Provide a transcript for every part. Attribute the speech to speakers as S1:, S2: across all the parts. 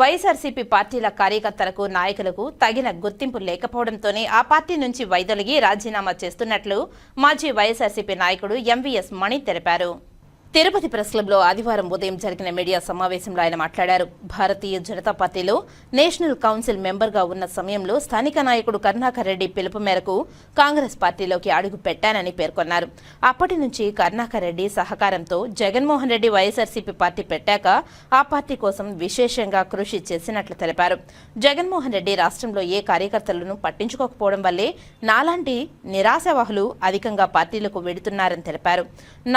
S1: వైఎస్ఆర్సీపీ పార్టీల కార్యకర్తలకు నాయకులకు తగిన గుర్తింపు లేకపోవడంతోనే ఆ పార్టీ నుంచి వైదొలిగి రాజీనామా చేస్తున్నట్లు మాజీ వైఎస్ఆర్సీపీ నాయకుడు ఎంవీఎస్ మణి తెలిపారు. తిరుపతి ప్రెస్ క్లబ్లో ఆదివారం ఉదయం జరిగిన మీడియా సమావేశంలో ఆయన మాట్లాడారు. భారతీయ జనతా పార్టీలో నేషనల్ కౌన్సిల్ మెంబర్గా ఉన్న సమయంలో స్థానిక నాయకుడు కరుణాకర్ రెడ్డి పిలుపు మేరకు కాంగ్రెస్ పార్టీలోకి అడుగు పెట్టానని పేర్కొన్నారు. అప్పటి నుంచి కరుణాకర్ రెడ్డి సహకారంతో జగన్మోహన్ రెడ్డి వైఎస్ఆర్సీపీ పార్టీ పెట్టాక ఆ పార్టీ కోసం విశేషంగా కృషి చేసినట్లు తెలిపారు. జగన్మోహన్ రెడ్డి రాష్ట్రంలో ఏ కార్యకర్తలను పట్టించుకోకపోవడం వల్లే నాలాంటి నిరాశావాహులు అధికంగా పార్టీలకు వెడుతున్నారని తెలిపారు.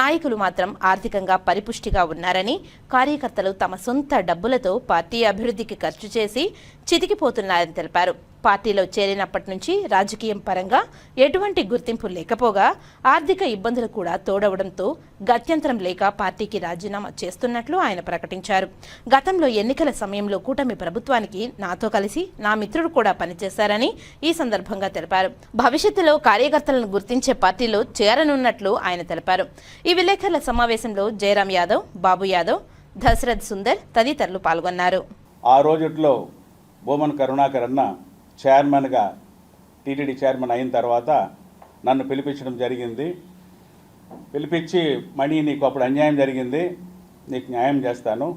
S1: నాయకులు మాత్రం ఆర్థిక ఆర్థికంగా పరిపుష్టిగా ఉన్నారని కార్యకర్తలు తమ సొంత డబ్బులతో పార్టీ అభివృద్ధికి ఖర్చు చేసి చితికిపోతున్నారని తెలిపారు. పార్టీలో చేరినప్పటి నుంచి రాజకీయం పరంగా ఎటువంటి గుర్తింపు లేకపోగా ఆర్థిక ఇబ్బందులు కూడా తోడవడంతో గత్యంతరం లేక పార్టీకి రాజీనామా చేస్తున్నట్లు ఆయన ప్రకటించారు. గతంలో ఎన్నికల సమయంలో కూటమి ప్రభుత్వానికి నాతో కలిసి నా మిత్రుడు కూడా పనిచేశారని ఈ సందర్భంగా తెలిపారు. భవిష్యత్తులో కార్యకర్తలను గుర్తించే పార్టీలో చేరనున్నట్లు ఆయన తెలిపారు. ఈ విలేకరుల సమావేశంలో జయరాం యాదవ్ బాబు యాదవ్ దశరథ్ సుందర్ తదితరులు పాల్గొన్నారు.
S2: ఆ రోజుట్లో బోమన్ కరుణాకర్ అన్న చైర్మన్గా టీటీడీ చైర్మన్ అయిన తర్వాత నన్ను పిలిపించడం జరిగింది. పిలిపించి మణి నీకు అప్పుడు అన్యాయం జరిగింది. నీకు న్యాయం చేస్తాను.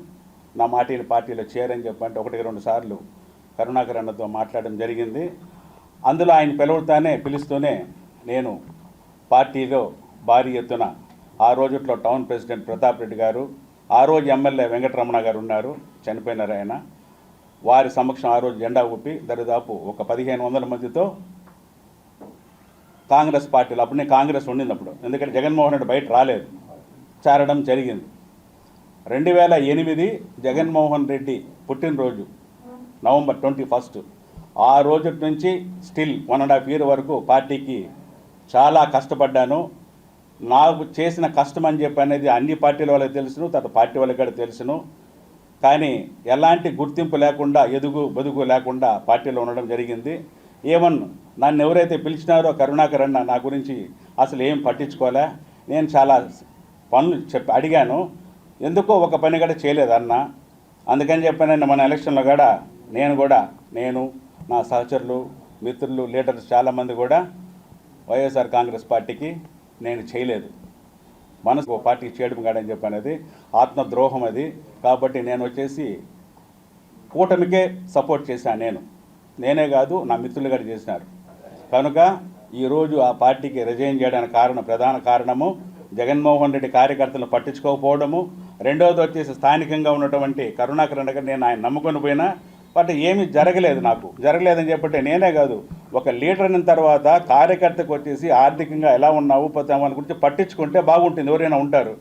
S2: నా మాటీని పార్టీలో చేరని చెప్పంటే ఒకటికి రెండు సార్లు కరుణాకర్ అన్నతో మాట్లాడడం జరిగింది. అందులో ఆయన పిలువుతానే పిలుస్తూనే నేను పార్టీలో భారీ ఎత్తున ఆ రోజుట్లో టౌన్ ప్రెసిడెంట్ ప్రతాప్ రెడ్డి గారు ఆ రోజు ఎమ్మెల్యే వెంకటరమణ గారు ఉన్నారు. చనిపోయినారు ఆయన. వారి సమక్షం ఆ రోజు జెండా ఊపి దరిదాపు ఒక పదిహేను వందల మందితో కాంగ్రెస్ పార్టీలో అప్పుడు కాంగ్రెస్ ఉండింది అప్పుడు ఎందుకంటే జగన్మోహన్ రెడ్డి బయట రాలేదు. చేరడం జరిగింది. రెండు వేల ఎనిమిది జగన్మోహన్ రెడ్డి పుట్టినరోజు నవంబర్ ట్వంటీ ఫస్ట్. ఆ రోజు నుంచి still one and half year వరకు పార్టీకి చాలా కష్టపడ్డాను. నాకు చేసిన కష్టం అని చెప్పి అనేది అన్ని పార్టీల వాళ్ళకి తెలుసును తర్వాత పార్టీ వాళ్ళకి కూడా తెలుసును. కానీ ఎలాంటి గుర్తింపు లేకుండా ఎదుగు బదుగు లేకుండా పార్టీలో ఉండడం జరిగింది. ఏమన్ నన్ను ఎవరైతే పిలిచినారో కరుణాకర్ అన్న నా గురించి అసలు ఏం పట్టించుకోలే. నేను చాలా పనులు చెప్పి అడిగాను. ఎందుకో ఒక పని కూడా చేయలేదు అన్న. అందుకని చెప్పానండి మన ఎలక్షన్లో కూడా నేను కూడా నేను నా సహచరులు మిత్రులు లీడర్స్ చాలామంది కూడా వైఎస్ఆర్ కాంగ్రెస్ పార్టీకి నేను చేయలేదు. మనసు ఓ పార్టీకి చేయడం కాడని చెప్పి అనేది ఆత్మద్రోహం అది. కాబట్టి నేను వచ్చేసి కూటమికే సపోర్ట్ చేశాను నేను. నేనే కాదు నా మిత్రులు కూడా చేసినారు. కనుక ఈరోజు ఆ పార్టీకి రిజైన్ చేయడానికి కారణం ప్రధాన కారణము జగన్మోహన్ రెడ్డి కార్యకర్తలను పట్టించుకోకపోవడము. రెండవది వచ్చేసి స్థానికంగా ఉన్నటువంటి కరుణాకరణ్ నేను ఆయన నమ్ముకొని పోయినా బట్ ఏమీ జరగలేదు నాకు. జరగలేదని చెప్పంటే నేనే కాదు. ఒక లీడర్ అయిన తర్వాత కార్యకర్తకు వచ్చేసి ఆర్థికంగా ఎలా ఉన్నావు పోతాము అని గురించి పట్టించుకుంటే బాగుంటుంది. ఎవరైనా ఉంటారు.